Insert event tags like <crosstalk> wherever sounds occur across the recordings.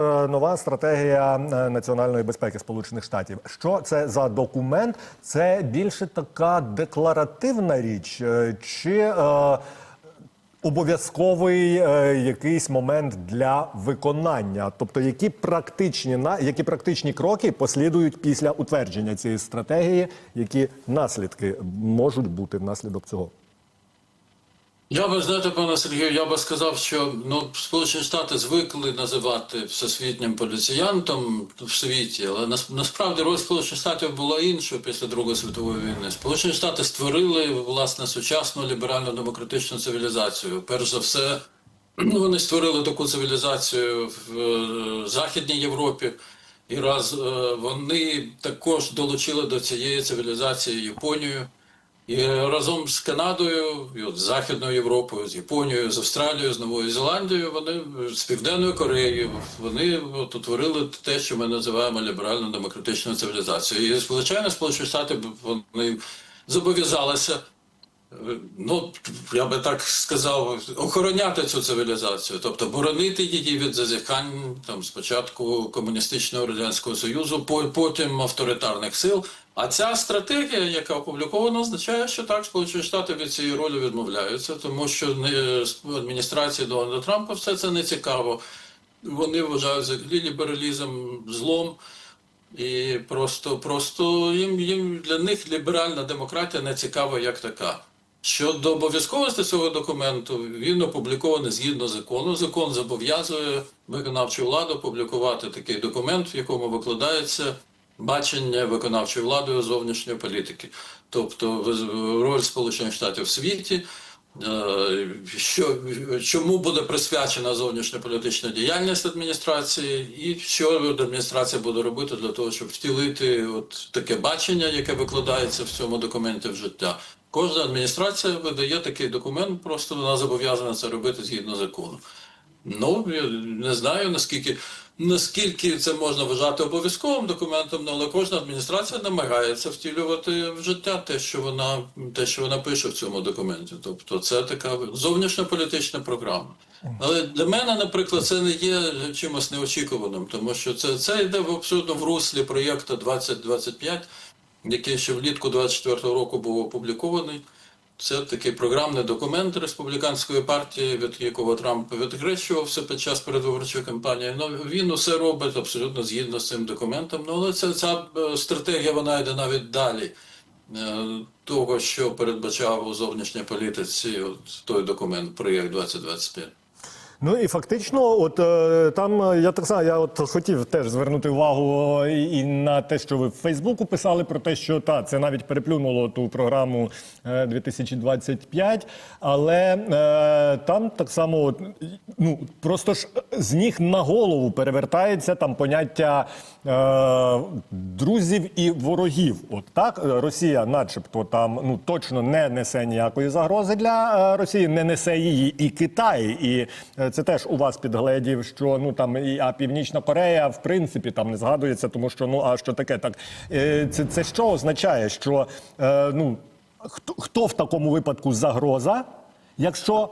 Е, Нова стратегія е, національної безпеки Сполучених Штатів. Що це за документ? Це більше така декларативна річ, е, чи е, обов'язковий е, якийсь момент для виконання? Тобто, які практичні на які практичні кроки послідують після утвердження цієї стратегії, які наслідки можуть бути внаслідок цього? Я би знаєте, пане Сергію, я би сказав, що ну Сполучені Штати звикли називати всесвітнім поліціянтом в світі, але нас, насправді роль Сполучених Штатів була іншою після Другої світової війни. Сполучені Штати створили власне сучасну ліберальну демократичну цивілізацію. Перш за все, ну, вони створили таку цивілізацію в е, Західній Європі. І раз е, вони також долучили до цієї цивілізації Японію. І разом з Канадою, і от з Західною Європою, з Японією, з Австралією, з Новою Зеландією, вони з Південною Кореєю, вони от утворили те, що ми називаємо ліберально демократичною цивілізацією. І звичайно, Сполучені Штати вони зобов'язалися. Ну, я би так сказав, охороняти цю цивілізацію, тобто боронити її від зазіхань там спочатку комуністичного радянського союзу, потім авторитарних сил. А ця стратегія, яка опублікована, означає, що так Сполучені Штати від цієї ролі відмовляються, тому що не адміністрації Дональда Трампа все це не цікаво. Вони вважають взагалі лібералізм злом. І просто просто їм їм для них ліберальна демократія не цікава як така. Щодо обов'язковості цього документу, він опублікований згідно закону. Закон зобов'язує виконавчу владу публікувати такий документ, в якому викладається бачення виконавчою владою зовнішньої політики, тобто роль Сполучених Штатів в світі. е, Що чому буде присвячена зовнішньополітична діяльність адміністрації, і що адміністрація буде робити для того, щоб втілити от таке бачення, яке викладається в цьому документі в життя? Кожна адміністрація видає такий документ, просто вона зобов'язана це робити згідно закону. Ну я не знаю наскільки наскільки це можна вважати обов'язковим документом, але кожна адміністрація намагається втілювати в життя те, що вона те, що вона пише в цьому документі. Тобто, це така зовнішньополітична програма. Але для мене, наприклад, це не є чимось неочікуваним, тому що це це йде абсолютно в руслі проєкту 2025, який ще влітку 24-го року був опублікований. Це такий програмний документ республіканської партії, від якого Трамп відгречувався під час передвиборчої кампанії. Ну він усе робить абсолютно згідно з цим документом. Ну але ця, ця е, стратегія вона йде навіть далі е, того, що передбачав у зовнішній політиці от той документ, проєкт 2025. Ну і фактично, от е, там е, я так само, я от хотів теж звернути увагу і, на те, що ви в Фейсбуку писали про те, що та це навіть переплюнуло ту програму е, 2025, але е, там так само, от, ну просто ж з ніг на голову перевертається там поняття е, друзів і ворогів. От так Росія, начебто, там ну точно не несе ніякої загрози для Росії, не несе її і Китай. І це теж у вас підгледів, що ну там і а Північна Корея в принципі там не згадується, тому що ну а що таке так. Е, Це, це що означає, що е, ну хто, хто в такому випадку загроза, якщо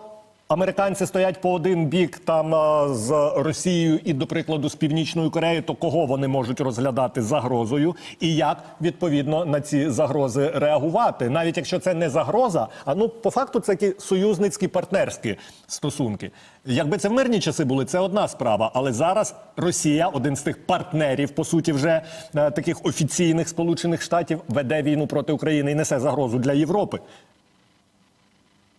Американці стоять по один бік там з Росією і, до прикладу, з Північною Кореєю, то кого вони можуть розглядати загрозою, і як відповідно на ці загрози реагувати, навіть якщо це не загроза, а ну по факту це такі союзницькі партнерські стосунки. Якби це в мирні часи були, це одна справа. Але зараз Росія, один з тих партнерів, по суті, вже е, таких офіційних Сполучених Штатів, веде війну проти України і несе загрозу для Європи.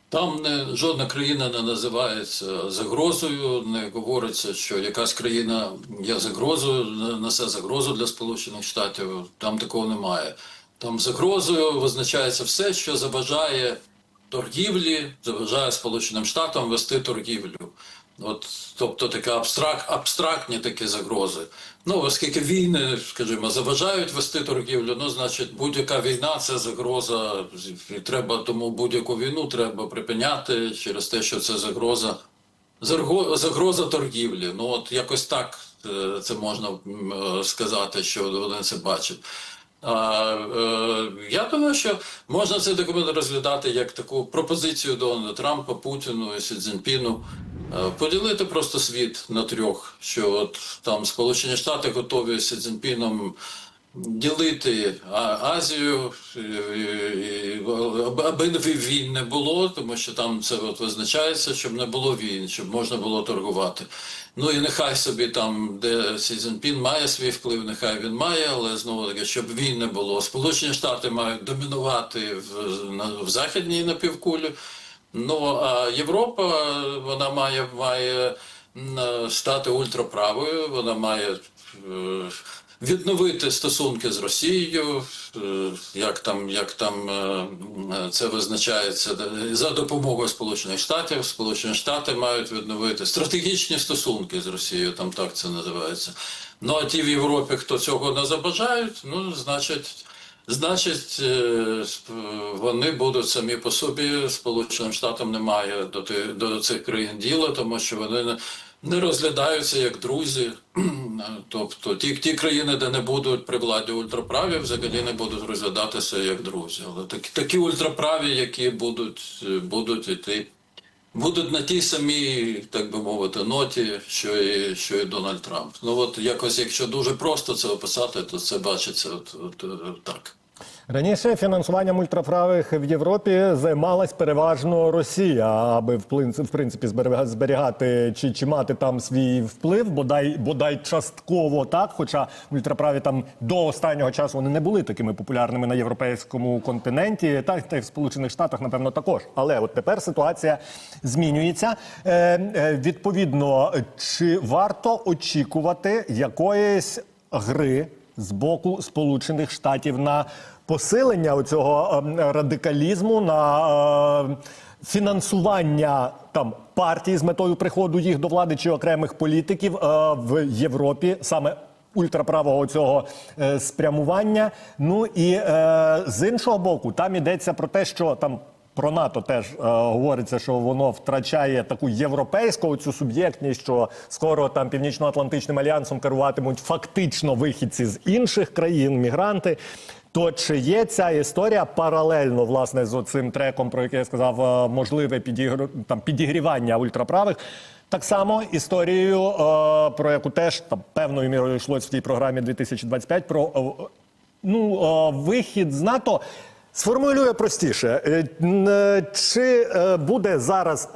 Там не жодна країна не називається загрозою, не говориться, що якась країна є загрозою, несе загрозу для Сполучених Штатів. Там такого немає. Там загрозою визначається все, що заважає торгівлі, заважає Сполученим Штатам вести торгівлю. От, тобто таке абстрак, абстрактні такі загрози. Ну, оскільки війни, скажімо, заважають вести торгівлю, ну, значить, будь-яка війна це загроза. І треба тому будь-яку війну треба припиняти через те, що це загроза, загроза торгівлі. Ну, от якось так е, це можна е, сказати, що вони це бачать. А, е, я думаю, що можна цей документ розглядати як таку пропозицію Дональда Трампа, Путіну і Сі Цзіньпіну. е, Поділити просто світ на трьох, що от там Сполучені Штати готові Сі Цзіньпіном ділити Азію, і- і- аби війн не було, тому що там це от визначається, щоб не було війн, щоб можна було торгувати. Ну і нехай собі там, де Сі Цзіньпін має свій вплив, нехай він має, але знову таки, щоб війн не було. Сполучені Штати мають домінувати в, на, в західній напівкулі. Ну а Європа вона має, має стати ультраправою, вона має. Відновити стосунки з Росією, е, як там, як там е, е, це визначається за допомогою Сполучених Штатів. Сполучені Штати мають відновити стратегічні стосунки з Росією, там так це називається. Ну а ті в Європі, хто цього не забажають, ну значить. Значить, вони будуть самі по собі. Сполученим Штатам немає до, ти- до цих країн діла, тому що вони не, розглядаються як друзі. <clears throat> Тобто ті, ті країни, де не будуть при владі ультраправі, взагалі не будуть розглядатися як друзі. Але такі, такі ультраправі, які будуть, е, будуть іти, будуть на тій самій, так би мовити, ноті, що і, що і Дональд Трамп. Ну от якось, якщо дуже просто це описати, то це бачиться от, от, от так. Раніше фінансуванням ультраправих в Європі займалась переважно Росія, аби в принципі зберігати чи, чи мати там свій вплив, бодай бодай частково так. Хоча ультраправі там до останнього часу вони не були такими популярними на європейському континенті, та, та й в Сполучених Штатах, напевно, також. Але от тепер ситуація змінюється. Е, е, відповідно, чи варто очікувати якоїсь гри? з боку Сполучених Штатів на посилення цього радикалізму, на е, фінансування там партій з метою приходу їх до влади чи окремих політиків е, в Європі саме. Ультраправого цього е, спрямування. Ну і е, з іншого боку, там йдеться про те, що там про НАТО теж е, говориться, що воно втрачає таку європейську цю суб'єктність, що скоро там північно-атлантичним альянсом керуватимуть фактично вихідці з інших країн, мігранти. То чи є ця історія паралельно власне з цим треком, про який я сказав, е, можливе підігр... там, підігрівання ультраправих? Так само історією, е, про яку теж там певною мірою йшлось в тій програмі 2025, про е, ну, вихід з НАТО. Сформулюю простіше, чи буде зараз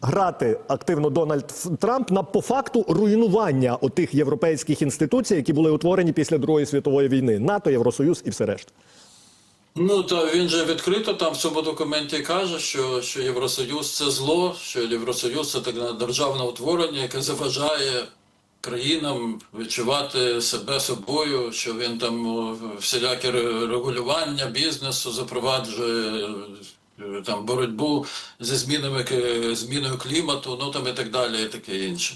грати активно Дональд Трамп на по факту руйнування отих європейських інституцій, які були утворені після Другої світової війни, НАТО, Євросоюз і все решта? Ну та він же відкрито там в цьому документі каже, що, що Євросоюз це зло, що Євросоюз це таке державне утворення, яке заважає країнам відчувати себе собою, що він там всілякі регулювання бізнесу запроваджує. Е, Там боротьбу зі змінами зміною клімату, ну там і так далі, і таке інше.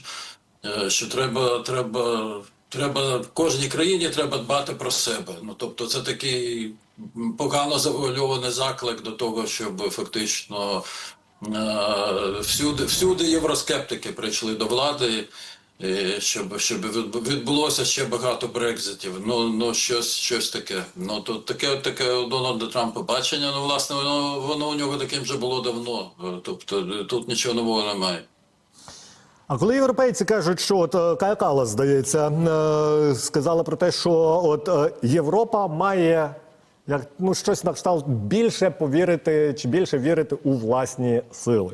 Е, Що треба, треба, треба в кожній країні треба дбати про себе. Ну тобто, це такий погано завуальований заклик до того, щоб фактично е, всюди, всюди євроскептики прийшли до влади. Е, Щоб, щоб від- відбулося ще багато брекзитів. Ну, ну щось, щось таке. Ну то таке, таке Дональда Трампа бачення. Ну, власне, воно, воно у нього таким вже було давно. Е, Тобто е, тут нічого нового немає. А коли європейці кажуть, що от Кая Каллас, здається, сказала про те, що от Європа має як ну щось на кшталт більше повірити чи більше вірити у власні сили,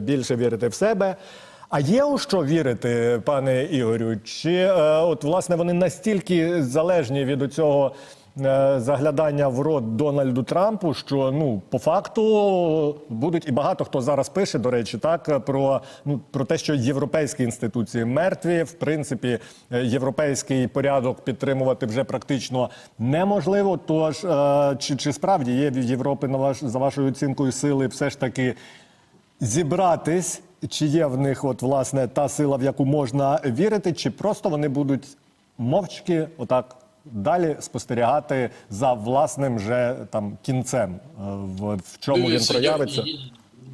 більше вірити в себе. А є у що вірити, пане Ігорю? Чи е, от власне вони настільки залежні від цього е, заглядання в рот Дональду Трампу, що ну по факту будуть і багато хто зараз пише, до речі, так про ну про те, що європейські інституції мертві, в принципі, європейський порядок підтримувати вже практично неможливо. Тож е, чи, чи справді є в Європи на ваш за вашою оцінкою сили, все ж таки зібратись, чи є в них от власне та сила, в яку можна вірити, чи просто вони будуть мовчки, отак далі спостерігати за власним же там кінцем, е, в, в чому він проявиться. Я,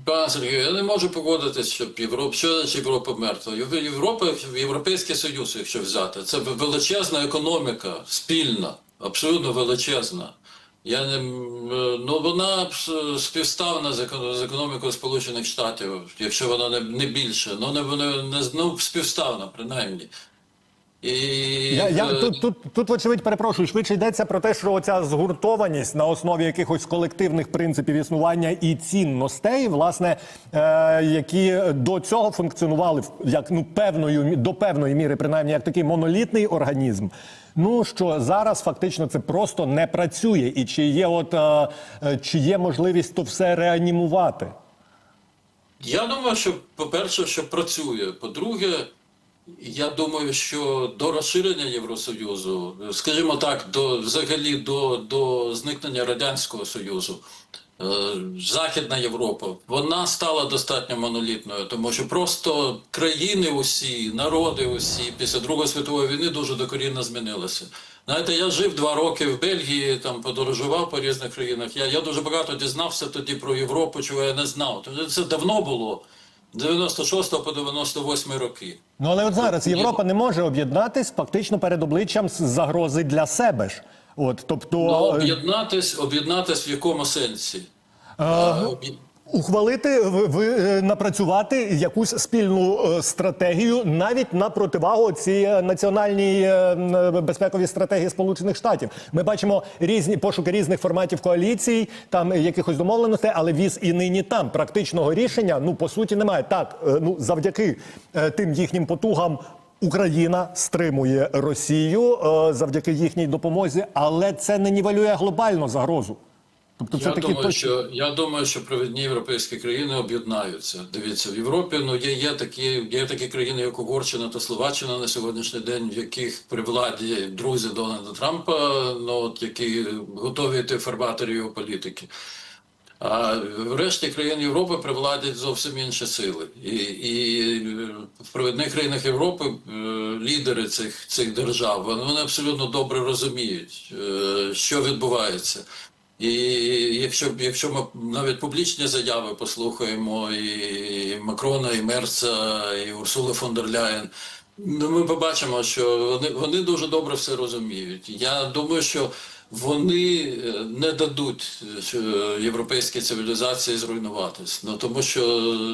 пане Сергію, я не можу погодитися, щоб Європа, що Європа мертва. Єв- Європа, Європейський Союз, якщо взяти, це величезна економіка, спільна. абсолютно величезна. Я не, е, ну, вона с- співставна з еко- економікою Сполучених Штатів, якщо вона не, не більше, ну не, не ну, співставна, принаймні. І, Я, я, е, тут, тут, тут, вочевидь, перепрошую, швидше йдеться про те, що оця згуртованість на основі якихось колективних принципів існування і цінностей, власне, е, які до цього функціонували як ну певною до певної міри, принаймні як такий монолітний організм. Ну що зараз фактично це просто не працює, і чи є от е, е, чи є можливість то все реанімувати? Я думаю, що, по-перше, що працює. По-друге, я думаю, що до розширення Євросоюзу, скажімо так, до взагалі до, до зникнення Радянського Союзу, е, Західна Європа, вона стала достатньо монолітною, тому що просто країни усі, народи усі після Другої світової війни дуже докорінно змінилися. Знаєте, я жив два роки в Бельгії, там подорожував по різних країнах. Я, я дуже багато дізнався тоді про Європу, чого я не знав. Це давно було, 96 по 98 роки. Ну але от зараз Європа не може об'єднатись фактично перед обличчям загрози для себе ж. От тобто Ну, е, об'єднатись, об'єднатись в якому сенсі? А... об'є- Ухвалити, в- в- е, напрацювати якусь спільну е, стратегію навіть на противагу цій е, національній безпековій стратегії Сполучених Штатів. Ми бачимо різні пошуки різних форматів коаліцій, там якихось домовленостей, але віз і нині там практичного рішення ну по суті немає. Так, ну завдяки тим їхнім потугам. Україна стримує Росію завдяки їхній допомозі, але це не нівелює глобальну загрозу. Тобто, це Я такі думаю, точки. що я думаю, що провідні європейські країни об'єднаються. Дивіться, в Європі ну є, є такі є такі країни, як Угорщина та Словаччина на сьогоднішній день, в яких при владі друзі Дональда Трампа, ну от які готові йти в фарватері його політики. А в решті країн Європи при владі зовсім інші сили. І, і е, в провідних країнах Європи е, лідери цих, цих держав вони, вони абсолютно добре розуміють, е, що відбувається. І якщо, якщо ми навіть публічні заяви послухаємо і Макрона, і Мерца, і Урсули фон дер Ляєн, ну, ми побачимо, що вони, вони дуже добре все розуміють. Я думаю, що вони е, не дадуть е, європейській цивілізації зруйнуватись. Ну тому що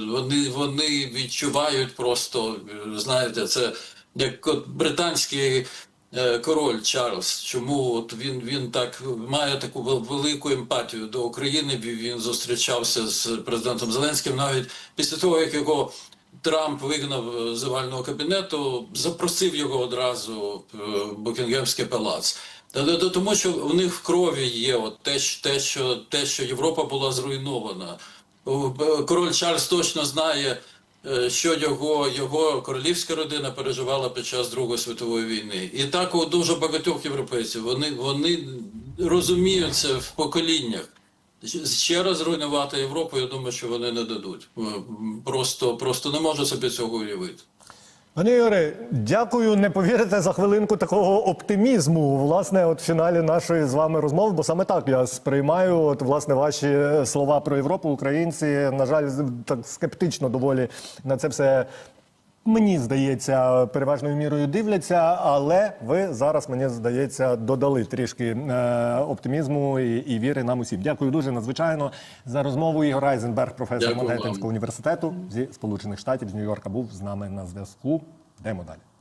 вони, вони відчувають просто, е, знаєте, це як от британський е, король Чарльз. Чому от він, він так має таку велику емпатію до України? Він- зустрічався з президентом Зеленським навіть після того, як його Трамп вигнав е, з овального кабінету, запросив його одразу в Букінгемський палац. Тому що в них в крові є от те, те, що, те, що Європа була зруйнована. Король Чарльз точно знає, е, що його, його королівська родина переживала під час Другої світової війни. І так у дуже багатьох європейців вони, вони розуміють це в поколіннях. Ще раз руйнувати Європу, я думаю, що вони не дадуть. Просто, просто не можу собі цього уявити. Пане Ігоре, дякую. Не повірите за хвилинку такого оптимізму. Власне, от в фіналі нашої з вами розмови, бо саме так я сприймаю от власне ваші слова про Європу. Українці, на жаль, так скептично доволі на це все. Мені здається, переважною мірою дивляться, але ви зараз, мені здається, додали трішки е, оптимізму і, і віри нам усім. Дякую дуже надзвичайно за розмову. Ігор Айзенберг, професор Манхеттенського університету зі Сполучених Штатів з Нью-Йорка, був з нами на зв'язку. Йдемо далі.